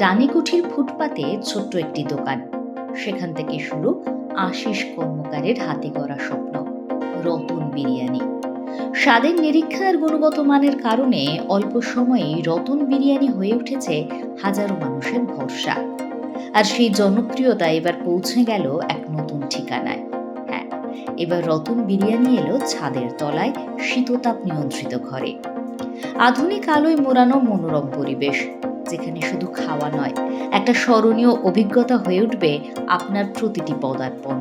রানীকুঠির ফুটপাতে ছোট্ট একটি দোকান। সেখান থেকে শুরু আশিস কর্মকারের হাতে গড়া স্বপ্ন, রতন বিরিয়ানি। স্বাদের নিরীক্ষা আর গুণগত মানের কারণে অল্প সময়েই রতন বিরিয়ানি হয়ে উঠেছে হাজারো মানুষের ভরসা। আর সেই জনপ্রিয়তা এবার পৌঁছে গেল এক নতুন ঠিকানায়। হ্যাঁ এবার রতন বিরিয়ানি এলো ছাদের তলায় শীততাপ নিয়ন্ত্রিত ঘরে। আধুনিক আলোয় মোড়ানো মনোরম পরিবেশ। যেখানে শুধু খাওয়া নয়, একটা স্মরণীয় অভিজ্ঞতা হয়ে উঠবে আপনার প্রতিটি পদার্পণ।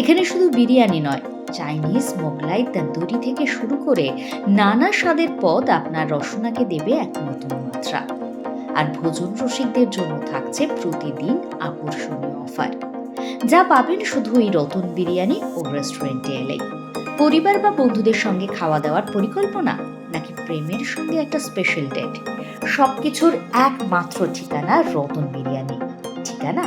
এখানে শুধু বিরিয়ানি নয়, চাইনিজ মোগলাই তন্দুরি থেকে শুরু করে নানা স্বাদের পদ আপনার রসনাকে দেবে এক নতুন মাত্রা। আর ভোজন রসিকদের জন্য থাকছে প্রতিদিন আকর্ষণীয় অফার। যা পাবেন শুধু এই রতন বিরিয়ানি ও রেস্টুরেন্টে এলেই। পরিবার বা বন্ধুদের সঙ্গে খাওয়া দাওয়ার পরিকল্পনা প্রেমের সঙ্গে একটা স্পেশাল ডেট সবকিছুর একমাত্র ঠিকানা রতন বিরিয়ানি। ঠিকানা?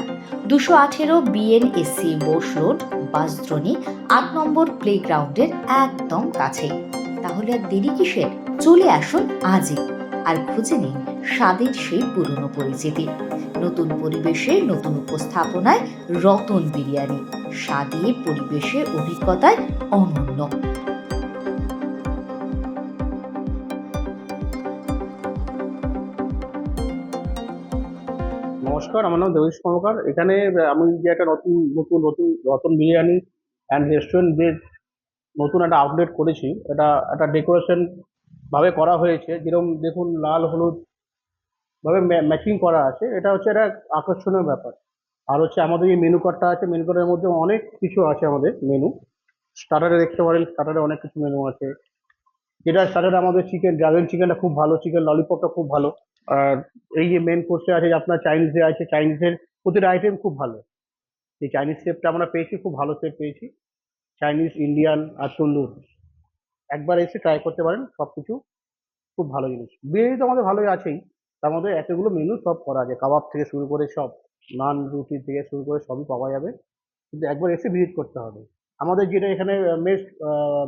দুশো আঠেরো বিএনএসসি বোস রোড বাসদ্রণী, আট নম্বর প্লেগ্রাউন্ডের একদম কাছেই তাহলে আর দেরি কিসের? চলে আসুন আজই আর খুঁজে নিন স্বাদের সেই পুরনো পরিচিতি। নতুন পরিবেশে, নতুন উপস্থাপনায় রতন বিরিয়ানি। স্বাদে, পরিবেশে, অভিজ্ঞতায় অনন্য। নমস্কার, আমার নাম দেবেশ কর্মকার। এখানে আমি যে একটা নতুন নতুন নতুন রতন বিরিয়ানি অ্যান্ড রেস্টুরেন্ট যে নতুন একটা আউটলেট করেছি, এটা, একটা ডেকোরেশন ভাবে করা হয়েছে। যেরকম দেখুন, লাল, হলুদ ভাবে ম্যাচিং করা আছে। এটা হচ্ছে একটা আকর্ষণীয় ব্যাপার। আর হচ্ছে আমাদের যে মেনু কার্ডটা আছে মেনু কার্ডের মধ্যে অনেক কিছু আছে আমাদের মেনু স্টার্টারে দেখতে পারেন স্টার্টারে অনেক কিছু মেনু আছে। যেটা স্টার্টারে আমাদের চিকেন ড্রাগন চিকেনটা খুব ভালো চিকেন ললিপপটা খুব ভালো। আর এই যে মেন কোর্সে আছে আপনার চাইনিজে আছে চাইনিজের প্রতিটা আইটেম খুব ভালো। এই চাইনিজ শেপটা আমরা পেয়েছি, খুব ভালো সেপ পেয়েছি। চাইনিজ ইন্ডিয়ান আর তন্দুর একবার এসে ট্রাই করতে পারেন সব কিছু খুব ভালো জিনিস। বিরিয়ানি তো আমাদের ভালোই আছেই। তার মধ্যে এতগুলো মেনু সব করা আছে। কাবাব থেকে শুরু করে সব, নান রুটি থেকে শুরু করে সবই পাওয়া যাবে। কিন্তু একবার এসে ভিজিট করতে হবে। আমাদের যেটা এখানে মেস্ট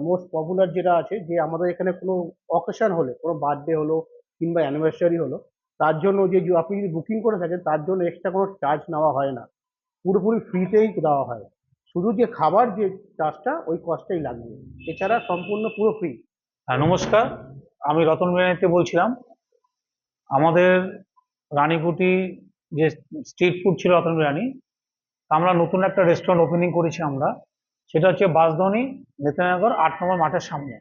মোস্ট পপুলার যেটা আছে, যে আমাদের এখানে কোনো অকেশন হলে, কোনো বার্থডে হলো কিংবা অ্যানিভার্সারি হলো, তার জন্য যে আপনি যদি বুকিং করে থাকেন, তার জন্য এক্সট্রা কোনো চার্জ নেওয়া হয় না। পুরোপুরি ফ্রিতেই দেওয়া হয়। শুধু যে খাবার যে চার্জটা ওই কস্টটাই লাগবে। এছাড়া সম্পূর্ণ পুরো ফ্রি হ্যাঁ নমস্কার। আমি রতন বিরিয়ানিতে বলছিলাম। আমাদের রানীপুটি যে স্ট্রিট ফুড ছিল রতন বিরিয়ানি আমরা নতুন একটা রেস্টুরেন্ট ওপেনিং করেছি আমরা। সেটা হচ্ছে বাসধনী নেতানগর আট নম্বর মাঠের সামনে।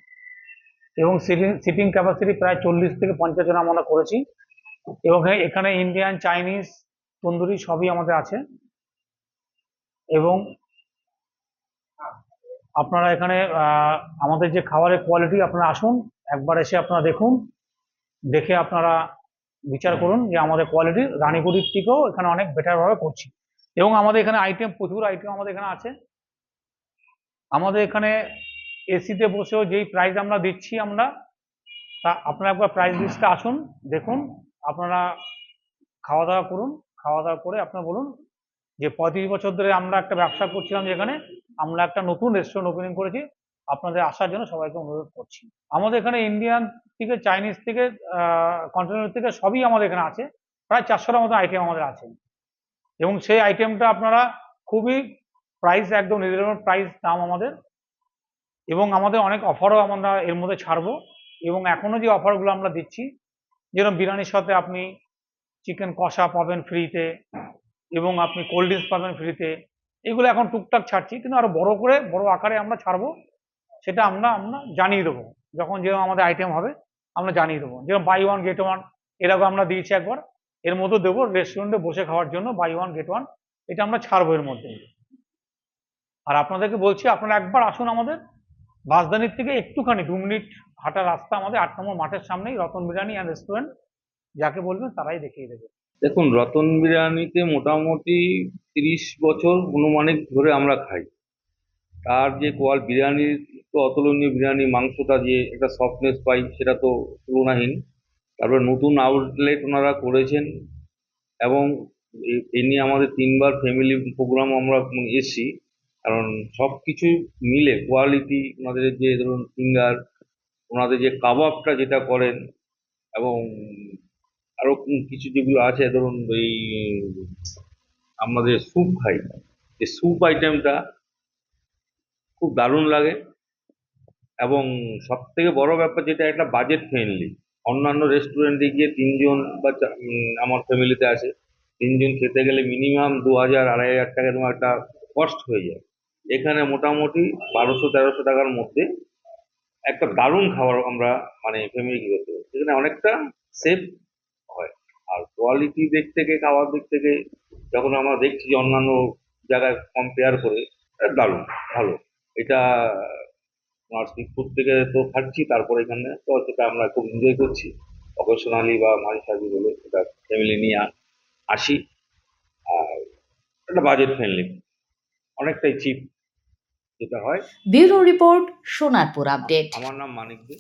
এবং সিটিং সিটিং ক্যাপাসিটি প্রায় চল্লিশ থেকে পঞ্চাশ জন আমরা করেছি। এবং এখানে ইন্ডিয়ান চাইনিজ তন্দুরি সবই আমাদের আছে। এবং আপনারা এখানে আমাদের যে খাবারের কোয়ালিটি আপনারা আসুন, একবার এসে আপনারা দেখুন। দেখে আপনারা বিচার করুন যে আমাদের কোয়ালিটি রানীপুরির থেকেও এখানে অনেক বেটারভাবে করছি। এবং আমাদের এখানে আইটেম প্রচুর আইটেম আমাদের এখানে আছে। আমাদের এখানে এসিতে বসেও যেই প্রাইস আমরা দিচ্ছি আমরা, তা আপনারা একবার প্রাইস লিস্টটা আসুন, দেখুন, আপনারা খাওয়া দাওয়া করুন খাওয়া দাওয়া করে আপনারা বলুন যে পঁয়ত্রিশ বছর ধরে আমরা একটা ব্যবসা করছিলাম যেখানে আমরা একটা নতুন রেস্টুরেন্ট ওপেনিং করেছি, আপনাদের আসার জন্য সবাইকে অনুরোধ করছি। আমাদের এখানে ইন্ডিয়ান থেকে চাইনিজ থেকে কন্টিনেন্ট থেকে সবই আমাদের এখানে আছে, প্রায় চারশোটার মতো আইটেম আমাদের আছে। এবং সেই আইটেমটা আপনারা খুবই প্রাইস একদম রিজনেবল প্রাইস দাম আমাদের এবং আমাদের অনেক অফারও আমরা এর মধ্যে ছাড়বো। এবং এখনও যে অফারগুলো আমরা দিচ্ছি, যেরকম বিরিয়ানির সাথে আপনি চিকেন কষা পাবেন ফ্রিতে এবং আপনি কোল্ড ড্রিঙ্কস পাবেন ফ্রিতে এগুলো এখন টুকটাক ছাড়ছি, কিন্তু আরও বড় করে, বড় আকারে আমরা ছাড়বো, সেটা আমরা আমরা জানিয়ে দেবো। যখন যেরকম আমাদের আইটেম হবে, আমরা জানিয়ে দেবো। যেরকম বাই ওয়ান গেট ওয়ান এরকম আমরা দিয়েছি একবার, এর মধ্যে দেবো রেস্টুরেন্টে বসে খাওয়ার জন্য বাই ওয়ান গেট ওয়ান এটা আমরা ছাড়বো এর মধ্যে। আর আপনাদেরকে বলছি, আপনারা একবার আসুন আমাদের বাসদানির থেকে একটুখানি দু মিনিট হাঁটা রাস্তা আমাদের আট নম্বর মাঠের সামনেই রতন বিরিয়ানি অ্যান্ড রেস্টুরেন্ট যাকে বলবেন তারাই দেখিয়ে দেবে। দেখুন, রতন বিরিয়ানিতে মোটামুটি তিরিশ বছর অনুমানিক ধরে আমরা খাই। তার যে কোয়াল বিরিয়ানির তো অতুলনীয় বিরিয়ানি, মাংসটা যে একটা সফটনেস পাই, সেটা তো তুলনাহীন। তারপরে নতুন আউটলেট ওনারা করেছেন এবং এ- নিয়ে আমাদের তিনবার ফ্যামিলি প্রোগ্রাম আমরা এসছি। কারণ সব কিছু মিলে কোয়ালিটি ওনাদের যে ধরুন ফিঙ্গার ওনাদের যে কাবাবটা যেটা করেন এবং আরও কিছু যেগুলো আছে, ধরুন এই আমাদের স্যুপ খাই এই স্যুপ আইটেমটা খুব দারুণ লাগে এবং সব থেকে বড় ব্যাপার যেটা, একটা বাজেট ফ্রেন্ডলি অন্যান্য রেস্টুরেন্টে গিয়ে তিনজন বা আমার ফ্যামিলিতে আছে, তিনজন খেতে গেলে মিনিমাম দু হাজার, আড়াই হাজার টাকা এরকম একটা কস্ট হয়ে যায়। এখানে মোটামুটি বারোশো, তেরোশো টাকার মধ্যে একটা দারুণ খাবার আমরা মানে ফ্যামিলি করতে পারি। এখানে অনেকটা সেফ হয়। আর কোয়ালিটি দিক থেকে খাওয়ার দিক থেকে, যখন আমরা দেখছি অন্যান্য জায়গায় কম্পেয়ার করে দারুণ, ভালো। এটা আমার থেকে তো খাচ্ছি, তারপরে এখানে তো সেটা আমরা খুব এনজয় করছি। অকেশনালি বা মাঝে সাঝে বলে সেটা ফ্যামিলি নিয়ে আসি। আর একটা বাজেট ফ্রেন্ডলি অনেকটাই চিপ যেটা হয় ব্যুরো রিপোর্ট সোনারপুর আপডেট। আমার নাম মানিক দে।